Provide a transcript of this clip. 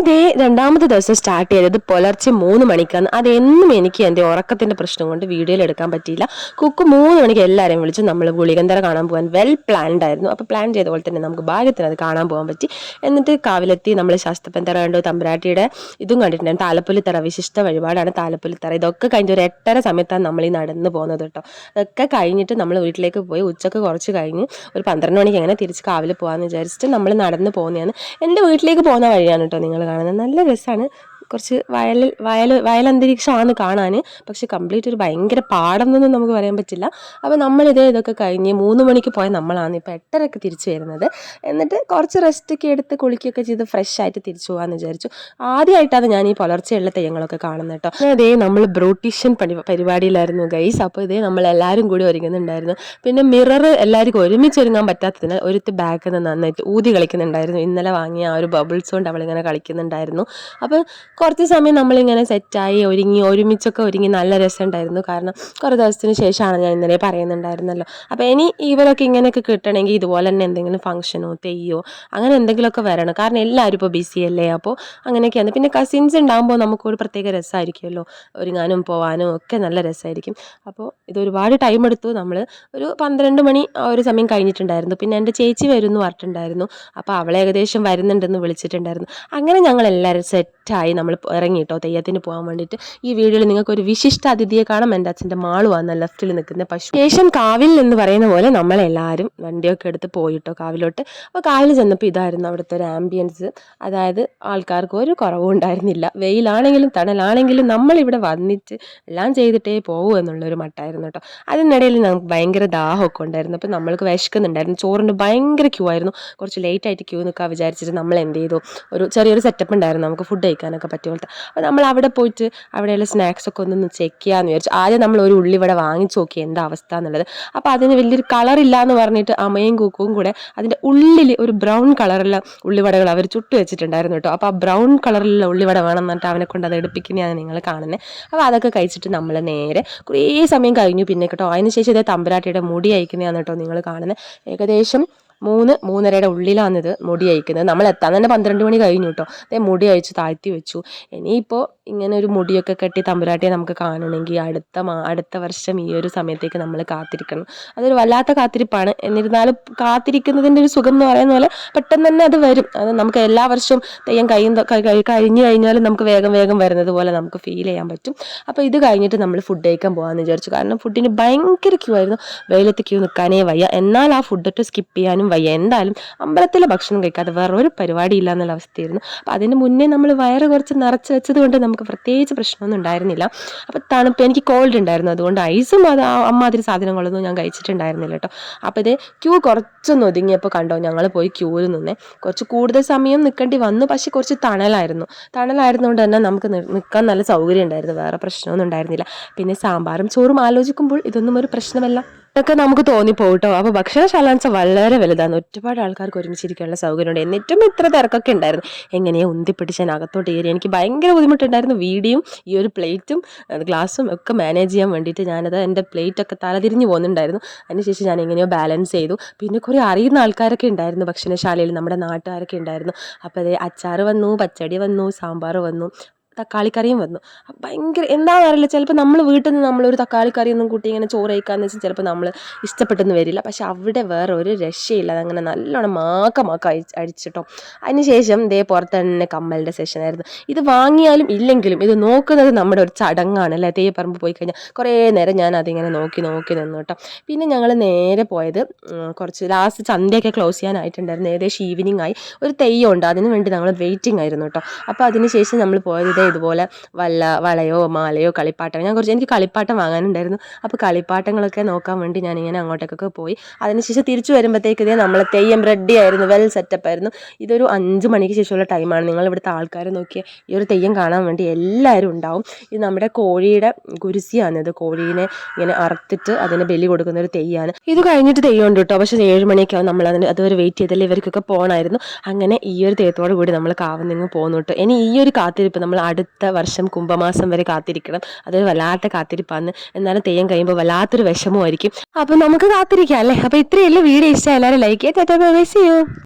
ഇതേ രണ്ടാമത്തെ ദിവസം സ്റ്റാർട്ട് ചെയ്തത് പുലർച്ചെ മൂന്ന് മണിക്കാണ്. അതെന്നും എനിക്ക് എന്റെ ഉറക്കത്തിന്റെ പ്രശ്നം കൊണ്ട് വീഡിയോയിൽ എടുക്കാൻ പറ്റിയില്ല. കുക്ക് മൂന്ന് മണിക്ക് എല്ലാവരെയും വിളിച്ച് നമ്മൾ ഗുളികന്തര കാണാൻ പോകാൻ വെൽ പ്ലാൻഡ് ആയിരുന്നു. അപ്പോൾ പ്ലാൻ ചെയ്ത പോലെ തന്നെ നമുക്ക് ഭാഗ്യത്തിന് അത് കാണാൻ പോകാൻ പറ്റി. എന്നിട്ട് കാവിലെത്തി നമ്മൾ ശാസ്ത്രപ്പന്തറ കണ്ടു. തമ്പുരാട്ടിയുടെ ഇതും കണ്ടിട്ടുണ്ടായിരുന്നു താലപ്പൊലിത്തറ വിശിഷ്ട വഴിപാടാണ് താലപ്പൊലിത്തറ. ഇതൊക്കെ കഴിഞ്ഞ് ഒരു എട്ടര സമയത്താണ് നമ്മൾ ഈ നടന്ന് പോകുന്നത് കേട്ടോ. അതൊക്കെ കഴിഞ്ഞിട്ട് നമ്മൾ വീട്ടിലേക്ക് പോയി. ഉച്ചയ്ക്ക് കുറച്ച് കഴിഞ്ഞ് ഒരു പന്ത്രണ്ട് മണിക്ക് എങ്ങനെ തിരിച്ച് കാവിൽ പോകാമെന്ന് വിചാരിച്ചിട്ട് നമ്മൾ നടന്ന് പോകുന്നതാണ്. എന്റെ വീട്ടിലേക്ക് പോകുന്ന വഴിയാണ് കേട്ടോ നിങ്ങൾ കാണുന്നത്. നല്ല രസമാണ് കുറച്ച് വയൽ വയൽ വയലന്തരീക്ഷമാണ് കാണാൻ. പക്ഷെ കംപ്ലീറ്റ് ഒരു ഭയങ്കര പാടെന്നൊന്നും നമുക്ക് പറയാൻ പറ്റില്ല. അപ്പോൾ നമ്മളിതേ ഇതൊക്കെ കഴിഞ്ഞ് മൂന്ന് മണിക്ക് പോയ നമ്മളാണ് ഇപ്പോൾ എട്ടരക്ക് തിരിച്ചു വരുന്നത്. എന്നിട്ട് കുറച്ച് റെസ്റ്റ് ഒക്കെ എടുത്ത് കുളിക്കുകയൊക്കെ ചെയ്ത് ഫ്രഷ് ആയിട്ട് തിരിച്ചു പോകാമെന്ന് വിചാരിച്ചു. ആദ്യമായിട്ടാണ് ഞാൻ ഈ പുലർച്ചെയുള്ള തെയ്യങ്ങളൊക്കെ കാണുന്നത് കേട്ടോ. അതേ നമ്മൾ ബ്രൂട്ടീഷ്യൻ പരി പരിപാടിയിലായിരുന്നു ഗൈസ് അപ്പോൾ ഇതേ നമ്മൾ എല്ലാവരും കൂടി ഒരുങ്ങുന്നുണ്ടായിരുന്നു. പിന്നെ മിറർ എല്ലാവർക്കും ഒരുമിച്ച് ഒരുങ്ങാൻ പറ്റാത്തതിനാൽ ഒരുത്ത് ബാഗിൽ നിന്ന് നന്നായിട്ട് ഊതി കളിക്കുന്നുണ്ടായിരുന്നു. ഇന്നലെ വാങ്ങിയ ആ ഒരു ബബിൾസ് കൊണ്ട് അവളിങ്ങനെ കളിക്കുന്നുണ്ടായിരുന്നു. അപ്പോൾ കുറച്ച് സമയം നമ്മളിങ്ങനെ സെറ്റായി ഒരുങ്ങി ഒരുമിച്ചൊക്കെ ഒരുങ്ങി നല്ല രസമുണ്ടായിരുന്നു. കാരണം കുറേ ദിവസത്തിന് ശേഷമാണ് ഞാൻ ഇന്നലെ പറയുന്നുണ്ടായിരുന്നല്ലോ. അപ്പോൾ ഇനി ഇവരൊക്കെ ഇങ്ങനെയൊക്കെ കിട്ടണമെങ്കിൽ ഇതുപോലെ തന്നെ എന്തെങ്കിലും ഫംഗ്ഷനോ തെയ്യോ അങ്ങനെ എന്തെങ്കിലുമൊക്കെ വരണം. കാരണം എല്ലാവരും ഇപ്പോൾ ബിസി അല്ലേ അപ്പോൾ അങ്ങനെയൊക്കെയാണ്. പിന്നെ കസിൻസ് ഉണ്ടാകുമ്പോൾ നമുക്കൊരു പ്രത്യേക രസമായിരിക്കുമല്ലോ. ഒരുങ്ങാനും പോകാനും ഒക്കെ നല്ല രസമായിരിക്കും. അപ്പോൾ ഇത് ഒരുപാട് ടൈം എടുത്തു. നമ്മൾ ഒരു പന്ത്രണ്ട് മണി ഒരു സമയം കഴിഞ്ഞിട്ടുണ്ടായിരുന്നു. പിന്നെ എന്റെ ചേച്ചി വരുമെന്ന് പറഞ്ഞിട്ടുണ്ടായിരുന്നു. അപ്പോൾ അവളെ ഏകദേശം വരുന്നുണ്ടെന്ന് വിളിച്ചിട്ടുണ്ടായിരുന്നു. അങ്ങനെ ഞങ്ങൾ എല്ലാവരും സെറ്റായി നമ്മൾ ഇറങ്ങി കേട്ടോ തെയ്യത്തിന് പോകാൻ വേണ്ടിയിട്ട്. ഈ വീഡിയോയിൽ നിങ്ങൾക്ക് ഒരു വിശിഷ്ട അതിഥിയെ കാണാം. എന്റെ അച്ഛന്റെ മാളുവാണ് ലെഫ്റ്റിൽ നിൽക്കുന്ന പശു ശേഷം കാവിൽ എന്ന് പറയുന്ന പോലെ നമ്മളെല്ലാവരും വണ്ടിയൊക്കെ എടുത്ത് പോയിട്ടോ കാവിലോട്ട്. അപ്പോൾ കാവിൽ ചെന്നപ്പോൾ ഇതായിരുന്നു അവിടുത്തെ ഒരു ആംബിയൻസ് അതായത് ആൾക്കാർക്ക് ഒരു കുറവും ഉണ്ടായിരുന്നില്ല. വെയിലാണെങ്കിലും തണലാണെങ്കിലും നമ്മളിവിടെ വന്നിട്ട് എല്ലാം ചെയ്തിട്ടേ പോകൂ എന്നുള്ളൊരു മട്ടായിരുന്നു കേട്ടോ. അതിനിടയിൽ നമുക്ക് ഭയങ്കര ദാഹമൊക്കെ ഉണ്ടായിരുന്നു. അപ്പോൾ നമ്മൾക്ക് വിശക്കുന്നുണ്ടായിരുന്നു. ചോറിന് ഭയങ്കര ക്യൂ ആയിരുന്നു. കുറച്ച് ലേറ്റ് ആയിട്ട് ക്യൂ നിൽക്കാൻ വിചാരിച്ചിട്ട് നമ്മൾ എന്ത് ചെയ്തു? ഒരു ചെറിയൊരു സെറ്റപ്പ് ഉണ്ടായിരുന്നു. നമുക്ക് ഫുഡ് കഴിക്കാനൊക്കെ പറ്റിയ പോലത്തെ അപ്പോൾ നമ്മൾ അവിടെ പോയിട്ട് അവിടെയുള്ള സ്നാക്സ് ഒക്കെ ഒന്ന് ചെക്ക് ചെയ്യാമെന്ന് വിചാരിച്ചു ആദ്യം നമ്മൾ ഒരു ഉള്ളി ഇവിടെ വാങ്ങിച്ച് നോക്കി എന്താ അവസ്ഥ എന്നുള്ളത്. അപ്പോൾ അതിന് വലിയൊരു കളറില്ല എന്ന് പറഞ്ഞിട്ട് അമ്മയും കൂക്കും കൂടെ അതിന്റെ ഉള്ളിൽ ഒരു ബ്രൗൺ കളറുള്ള ഉള്ളിവടകൾ അവർ ചുട്ടു വെച്ചിട്ടുണ്ടായിരുന്നു കേട്ടോ. അപ്പോൾ ആ ബ്രൗൺ കളറിലുള്ള ഉള്ളിവട വേണം എന്നിട്ട് അവനെ കൊണ്ട് അത് എടുപ്പിക്കുന്നതാണ് നിങ്ങൾ കാണുന്നത് അപ്പോൾ അതൊക്കെ കഴിച്ചിട്ട് നമ്മൾ നേരെ കുറേ സമയം കഴിഞ്ഞു. പിന്നെ കേട്ടോ അതിനുശേഷം ഇതേ തമ്പരാട്ടിയുടെ മുടി അയക്കുന്നതാണ് കേട്ടോ നിങ്ങൾ കാണുന്നത് ഏകദേശം മൂന്ന് മൂന്നരയുടെ ഉള്ളിലാണിത് മുടി അയക്കുന്നത് നമ്മൾ എത്താൻ തന്നെ പന്ത്രണ്ട് മണി കഴിഞ്ഞു കേട്ടോ അതേ മുടി അയച്ച് താഴ്ത്തി വെച്ചു. ഇനിയിപ്പോൾ ഇങ്ങനെ ഒരു മുടിയൊക്കെ കെട്ടി തമ്പുരാട്ടിയെ നമുക്ക് കാണണമെങ്കിൽ അടുത്ത മാ അടുത്ത വർഷം ഈ ഒരു സമയത്തേക്ക് നമ്മൾ കാത്തിരിക്കണം. അതൊരു വല്ലാത്ത കാത്തിരിപ്പാണ്. എന്നിരുന്നാലും കാത്തിരിക്കുന്നതിന്റെ ഒരു സുഖം എന്ന് പറയുന്ന പോലെ പെട്ടെന്ന് തന്നെ അത് വരും. അത് നമുക്ക് എല്ലാ വർഷവും തെയ്യം കഴിയുന്ന കഴിഞ്ഞു കഴിഞ്ഞാലും നമുക്ക് വേഗം വേഗം വരുന്നത് പോലെ നമുക്ക് ഫീൽ ചെയ്യാൻ പറ്റും. അപ്പോൾ ഇത് കഴിഞ്ഞിട്ട് നമ്മൾ ഫുഡ് കഴിക്കാൻ പോകാമെന്ന് വിചാരിച്ചു. കാരണം ഫുഡിന് ഭയങ്കര ക്യൂ ആയിരുന്നു. വെയിലത്ത് ക്യൂ നിൽക്കാനേ വയ്യ. എന്നാൽ ആ ഫുഡൊക്കെ സ്കിപ്പ് ചെയ്യാനും വയ്യ. എന്തായാലും അമ്പലത്തിലെ ഭക്ഷണം കഴിക്കാതെ വേറെ ഒരു പരിപാടി ഇല്ല എന്നുള്ള അവസ്ഥയായിരുന്നു. അപ്പോൾ അതിന് മുന്നേ നമ്മൾ വയറ് കുറച്ച് നിറച്ച് വെച്ചത് കൊണ്ട് നമുക്ക് പ്രത്യേകിച്ച് പ്രശ്നമൊന്നും ഉണ്ടായിരുന്നില്ല. അപ്പോൾ തണുപ്പ് എനിക്ക് കോൾഡ് ഉണ്ടായിരുന്നു. അതുകൊണ്ട് ഐസും അത് അമ്മാതിരി സാധനങ്ങളൊന്നും ഞാൻ കഴിച്ചിട്ടുണ്ടായിരുന്നില്ല കേട്ടോ. അപ്പോൾ ഇത് ക്യൂ കുറച്ചൊന്ന് ഒതുങ്ങിയപ്പോൾ കണ്ടോ ഞങ്ങൾ പോയി ക്യൂവിൽ നിന്നേ കുറച്ച് കൂടുതൽ സമയം നിൽക്കേണ്ടി വന്നു. പക്ഷേ കുറച്ച് തണലായിരുന്നു. തണലായിരുന്നുകൊണ്ട് തന്നെ നമുക്ക് നിൽക്കാൻ നല്ല സൗകര്യം ഉണ്ടായിരുന്നു. വേറെ പ്രശ്നമൊന്നും ഉണ്ടായിരുന്നില്ല. പിന്നെ സാമ്പാറും ചോറും ആലോചിക്കുമ്പോൾ ഇതൊന്നും ഒരു പ്രശ്നമല്ല. ഇതൊക്കെ നമുക്ക് തോന്നിപ്പോകും കേട്ടോ അപ്പോൾ ഭക്ഷണശാലാൻസ വളരെ വലുതാണ്. ഒരുപാട് ആൾക്കാർക്ക് ഒരുമിച്ചിരിക്കാനുള്ള സൗകര്യമുണ്ട്. എന്നിട്ടും ഇത്ര തിരക്കൊക്കെ ഉണ്ടായിരുന്നു. എങ്ങനെയാ ഉന്തിപ്പിടിച്ച് ഞാൻ അകത്തോട്ട് കയറി. എനിക്ക് ഭയങ്കര ബുദ്ധിമുട്ടുണ്ടായിരുന്നു. വീഡിയോയും ഈ ഒരു പ്ലേറ്റും ഗ്ലാസും ഒക്കെ മാനേജ് ചെയ്യാൻ വേണ്ടിയിട്ട് ഞാനത് എന്റെ പ്ലേറ്റൊക്കെ തലതിരിഞ്ഞ് പോകുന്നുണ്ടായിരുന്നു അതിനുശേഷം ഞാൻ എങ്ങനെയോ ബാലൻസ് ചെയ്തു. പിന്നെ കുറേ അറിയുന്ന ആൾക്കാരൊക്കെ ഉണ്ടായിരുന്നു ഭക്ഷണശാലയിൽ നമ്മുടെ നാട്ടുകാരൊക്കെ ഉണ്ടായിരുന്നു. അപ്പോൾ അതേ അച്ചാർ വന്നു പച്ചടി വന്നു സാമ്പാർ വന്നു. തക്കാളിക്കറിയും വന്നു. ഭയങ്കര എന്താണെന്ന് അറിയില്ല. ചിലപ്പോൾ നമ്മൾ വീട്ടിൽ നിന്ന് നമ്മളൊരു തക്കാളിക്കറിയൊന്നും കൂട്ടി ഇങ്ങനെ ചോറ് കഴിക്കാമെന്ന് വെച്ചാൽ ചിലപ്പോൾ നമ്മൾ ഇഷ്ടപ്പെട്ടെന്ന് വരില്ല. പക്ഷെ അവിടെ വേറെ ഒരു രക്ഷയില്ല. അതങ്ങനെ നല്ലോണം മാക്ക മാക്ക അഴിച്ച് അഴിച്ചിട്ടോ അതിനുശേഷം ഇതേ പുറത്ത് തന്നെ കമ്മലിന്റെ സെഷനായിരുന്നു ഇത് വാങ്ങിയാലും ഇല്ലെങ്കിലും ഇത് നോക്കുന്നത് നമ്മുടെ ഒരു ചടങ്ങാണ് അല്ലേ? തേപ്പറമ്പ് പോയി കഴിഞ്ഞാൽ കുറേ നേരം ഞാൻ അതിങ്ങനെ നോക്കി നോക്കി നിന്നു കേട്ടോ. പിന്നെ ഞങ്ങൾ നേരെ പോയത് കുറച്ച് ലാസ്റ്റ് ചന്തയൊക്കെ ക്ലോസ് ചെയ്യാനായിട്ടുണ്ടായിരുന്നു. ഏകദേശം ഈവനിങ് ആയി. ഒരു തെയ്യമുണ്ട് അതിന് വേണ്ടി ഞങ്ങൾ വെയിറ്റിംഗ് ആയിരുന്നു കേട്ടോ. അപ്പോൾ അതിനുശേഷം നമ്മൾ പോയത് ഇതേ ഇതുപോലെ വല്ല വളയോ മാലയോ കളിപ്പാട്ടം ഞാൻ കുറച്ച് എനിക്ക് കളിപ്പാട്ടം വാങ്ങാനുണ്ടായിരുന്നു. അപ്പോൾ കളിപ്പാട്ടങ്ങളൊക്കെ നോക്കാൻ വേണ്ടി ഞാൻ ഇങ്ങനെ അങ്ങോട്ടേക്കൊക്കെ പോയി. അതിനുശേഷം തിരിച്ചു വരുമ്പോഴത്തേക്ക് ഇതേ നമ്മളെ തെയ്യം റെഡി ആയിരുന്നു വെൽ സെറ്റപ്പ് ആയിരുന്നു. ഇതൊരു അഞ്ച് മണിക്ക് ശേഷമുള്ള ടൈമാണ് നിങ്ങൾ ഇവിടുത്തെ ആൾക്കാർ നോക്കിയ ഈ ഒരു തെയ്യം കാണാൻ വേണ്ടി എല്ലാവരും ഉണ്ടാവും. ഇത് നമ്മുടെ കോഴിയുടെ കുരിശിയാണ് ഇത് കോഴീനെ ഇങ്ങനെ അറുത്തിട്ട് അതിന് ബലി കൊടുക്കുന്ന ഒരു തെയ്യാണ്. ഇത് കഴിഞ്ഞിട്ട് തെയ്യം ഉണ്ട് കേട്ടോ. പക്ഷേ ഏഴ് മണിയൊക്കെ ആവും. നമ്മൾ അതിന് അതുവരെ വെയിറ്റ് ചെയ്തല്ലേ ഇവർക്കൊക്കെ പോകണമായിരുന്നു അങ്ങനെ ഈ ഒരു തെയ്യത്തോടു കൂടി നമ്മൾ കാവുന്നിങ്ങ് പോകുന്നു കേട്ടോ. ഇനി ഈ ഒരു കാത്തിരിപ്പ് നമ്മൾ അടുത്ത വർഷം കുംഭമാസം വരെ കാത്തിരിക്കണം. അതൊരു വല്ലാത്ത കാത്തിരിപ്പാന്ന്. എന്നാലും തെയ്യം കഴിയുമ്പോൾ വല്ലാത്തൊരു വിഷമമായിരിക്കും. അപ്പോൾ നമുക്ക് കാത്തിരിക്കാം അല്ലേ? അപ്പോൾ ഇത്രയല്ലേ വീഡിയോ ഇഷ്ടം എല്ലാവരും ലൈക്ക് ചെയ്യാം